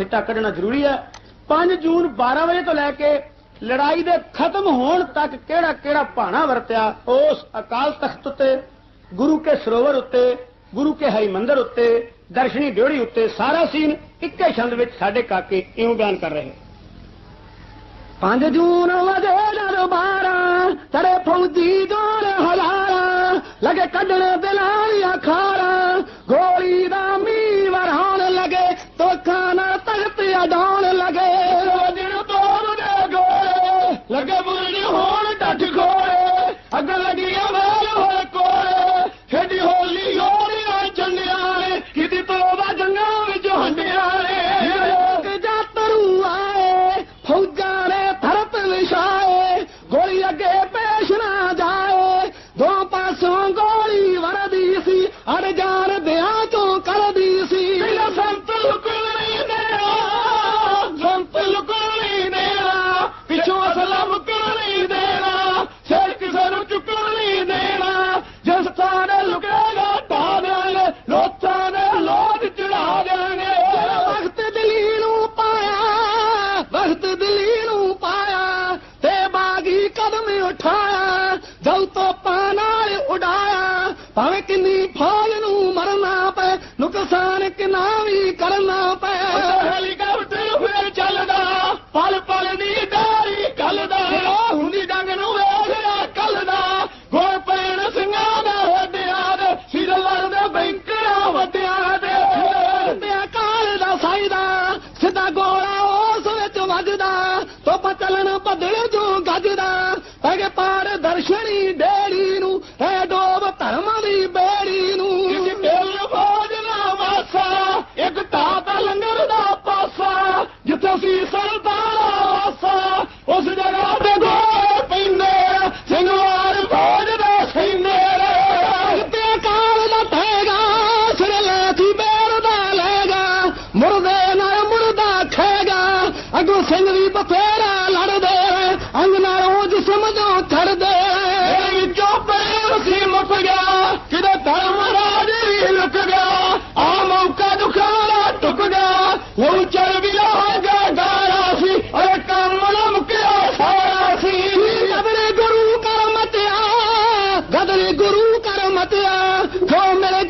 ਸਿੱਟਾ ਕੱਢਣਾ ਜ਼ਰੂਰੀ ਹੈ। 5 ਜੂਨ 12 ਵਜੇ ਤੋਂ ਲੈ ਕੇ ਲੜਾਈ ਦੇ ਖਤਮ ਹੋਣ ਤੱਕ ਕਿਹੜਾ ਕਿਹੜਾ ਭਾਣਾ ਵਰਤਿਆ, ਉਸ ਅਕਾਲ ਤਖਤ ਉੱਤੇ, ਗੁਰੂ ਕੇ ਸਰੋਵਰ ਉੱਤੇ, ਗੁਰੂ ਕੇ ਹਰੀ ਮੰਦਰ ਉੱਤੇ, ਦਰਸ਼ਨੀ ਡਿਉੜੀ ਉੱਤੇ ਸਾਰਾ ਸੀਨ ਇੱਕੇ ਛੰਦ ਵਿੱਚ ਸਾਡੇ ਕਾਕੇ ਇਉਂ ਬਿਆਨ ਕਰ ਰਹੇ 5 ਜੂਨ ਵਜੇ ਦਰ ਤੜੇ ਫੌਜੀ ਜੋਰ ਤਖਤ ਲਗੇ ਦਿਨ ਤੋਰ ਦੇ ਗੋਲੇ ਲਗੇ ਬੁਰਜ ਹੋਣ ਡੱਠ ਖੋਏ ਅੱਗ ਲੱਗੀਆਂ ਵੇਲ ਹੋਏ ਕੋਲੇ ਖੇਡੀ ਹੋਲੀ ਹੋਰੀਆਂ ਚੰਡਿਆਂ ਨੇ ਕਿਤੇ ਤੋਬਾ ਜੰਗਾਂ ਵਿੱਚ ਹੰਡਿਆ ਨੇ। ਲੋਕ ਜਾਤਰੂ ਆਏ ਫੌਜਾਂ ਨੇ ਥਰਤ ਵਿਛਾਏ ਗੋਲੀ ਅੱਗੇ ਪੇਸ਼ ਨਾ ਜਾਏ। ਦੋ ਪਾਸੋਂ ਗੋਲੀ ਵਰਦੀ ਸੀ, ਅੜ ਜਾਣ ਵਕਤ ਦਿਲੀ ਨੂੰ ਪਾਇਆ ਤੇ ਬਾਗੀ ਕਦਮ ਉਠਾਇਆ ਜਲ ਤੋਪਾਂ ਨਾਲ ਉਡਾਇਆ। ਭਾਵੇਂ ਕਿੰਨੀ ਫੌਜ ਨੂੰ ਮਰਨਾ ਪਏ ਨੁਕਸਾਨ ਕਿੰਨਾ ਵੀ ਕਰਨਾ ਪਏ ਹੈਲੀਕਾਪਟਰ ਫੇਰ ਚੱਲਦਾ ਪਲ ਪਲ ਦੀ ਡਾਰੀ ਕੱਲਦਾ। ਹੁੰਦੀ ਡੰਗ ਨੂੰ ਵੇਖਿਆ ਕੱਲਦਾ। ਗੋਲ ਪੈਣ ਸਿੰਘਾਂ ਦਾ ਵੱਡਿਆ ਦੇ ਸਿਰ ਲੜਦੇ ਬੈਂਕਰਾਂ ਵੱਡਿਆਂ ਦੇ ਤੇ ਕਾਲ ਦਾ ਸਾਈਦਾ ਸਿੱਧਾ ਵਿੱਚ Catalã não pode ਅਗੋ ਸਿੰਘ ਵੀ ਬਥੇਰਾ ਲੜਦੇ ਅੰਗ ਨਾਲ ਉਹ ਜਿਸਮ ਜੋ ਛੜਦੇ ਮੇਰੇ ਵਿੱਚੋਂ ਪ੍ਰੇਮ ਸੀ ਮੁੱਕ ਗਿਆ ਕਿਤੇ ਧਰਮ ਰਾਜ ਵੀ ਲੁਕ ਗਿਆ। ਆ ਮੌਕਾ ਦੁਖਾਰਾ ਟੁਕ ਗਿਆ ਹੁਣ ਚਲ ਵੀ ਰਹਾਗਾ ਗਾਰਾ ਸੀ। ਅਰੇ ਕੰਮ ਨਾ ਮੁੱਕਿਆ ਸਾਰਾ ਸੀ। ਕਬਰੇ ਗੁਰੂ ਕਰਮਤਿਆ ਗਦਰੇ ਗੁਰੂ ਕਰਮਤਿਆ ਜੋ ਮੇਰੇ